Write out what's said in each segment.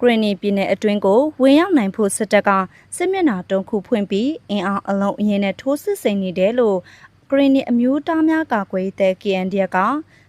ဂရနီပြည်နယ်အတွင်းကိုဝင်ရောက်နိုင်ဖို့စစ်တပ်ကစစ်မျက်နှာတုံးခုဖွင့်ပြီးအင်အားအလုံးအရင်နဲ့ထိုးစစ်ဆင်နေတယ်လို့ဂရနီအမျိုးသားများကာကွယ်ရေးတပ် KNDF က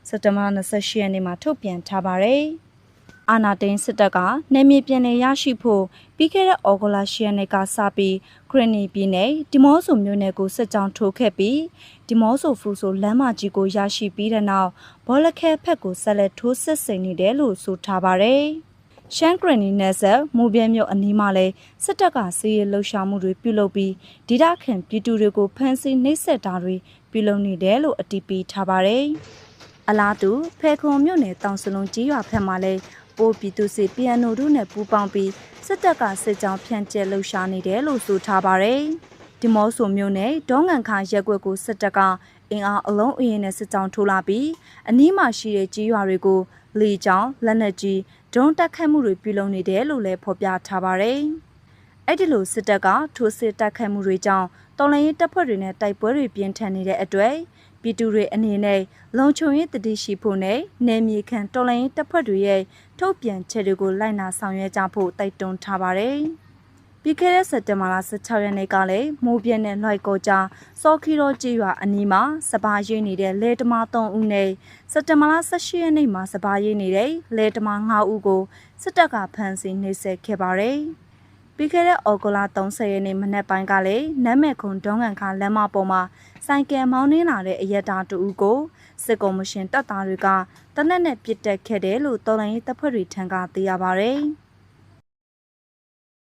စက်တဘာ28ရက်နေ့မှာထုတ်ပြန်ထားပါတယ်။အာနာတိန်စစ်တပ်ကနေမြေပြည်နယ်ရရှိဖို့ပြီးခဲ့တဲ့ဩဂုတ်လ10ရက်နေ့ကစပြီးဂရနီပြည်နယ်ဒီမော့ဆိုမြို့နယ်ကိုစစ်ကြောင်းထိုးခဲ့ပြီးဒီမော့ဆိုဖရူဆိုလမ်းမကြီးကိုရရှိပြီးတဲ့နောက်ဘောလခဲဖက်ကိုဆက်လက်ထိုးစစ်ဆင်နေတယ်လို့ဆိုထားပါတယ်။ ရှမ်းဂရနီနယ်ဆက်မူပြဲမြို့အနီးမှာလဲစစ်တပ်ကစီးရဲလှုပ်ရှားမှုတွေပြုလုပ်ပြီးဒေသခံပြည်သူတွေကိုဖမ်းဆီးနှိပ်စက်တာတွေပြုလုပ်နေတယ်လို့အတည်ပြုထားပါတယ်။အလားတူဖေခွန်မြို့နယ်တောင်စလုံးကြီးရွာဖက်မှာလဲပိုးပြည်သူစီပီယန်နိုတို့နဲ့ပူးပေါင်းပြီးစစ်တပ်ကစစ်ကြောင်းဖြန့်ကျက်လှုပ်ရှားနေတယ်လို့ဆိုထားပါတယ်။ဒီမော့ဆိုမြို့နယ်ဒေါငန်ခါရက်ကွက်ကိုစစ်တပ်ကအင်အားအလုံးအရင်နဲ့စစ်ကြောင်းထိုးလာပြီးအနီးမှာရှိတဲ့ကြီးရွာတွေကို လေကြောင်းလက်နက်ကြီးဒုံးတက်ခတ်မှုတွေပြုလုပ်နေတယ်လို့လည်းဖော်ပြထားပါတယ်။အဲ့ဒီလိုစစ်တပ်ကထိုးစစ်တက်ခတ်မှုတွေကြောင့်တော်လှန်ရေးတပ်ဖွဲ့တွေနဲ့တိုက်ပွဲတွေပြင်းထန်နေတဲ့အတွက်ပြည်သူတွေအနေနဲ့လုံခြုံရေးတည်ရှိဖို့နဲ့နယ်မြေခံတော်လှန်ရေးတပ်ဖွဲ့တွေရဲ့ထုတ်ပြန်ချက်တွေကိုလိုက်နာဆောင်ရွက်ကြဖို့တိုက်တွန်းထားပါတယ်။ ပြီးခဲ့တဲ့စက်တင်ဘာလ16ရက်နေ့ကလည်းမိုးပြင်းတဲ့လွှိုက်ကောကြားစော်ခီရောကြေးရွာအနီးမှာစပါးရိပ်နေတဲ့လဲတမား3ဦးနဲ့စက်တင်ဘာလ18ရက်နေ့မှာစပါးရိပ်နေတဲ့လဲတမား5ဦးကိုစစ်တပ်ကဖမ်းဆီးနှိပ်စက်ခဲ့ပါတယ်။ပြီးခဲ့တဲ့ဩဂုတ်လ30ရက်နေ့မနက်ပိုင်းကလည်းနမ်းမဲ့ခုံဒုံးကန်ခါလမ်းမပေါ်မှာဆိုင်ကယ်မောင်းနှင်းလာတဲ့အရက်တာတူဦးကိုစစ်ကော်မရှင်တပ်သားတွေကတနက်နဲ့ပစ်တက်ခဲ့တယ်လို့တော်လိုင်းရေးတပ်ဖွဲ့တွေထံကသိရပါဗျ။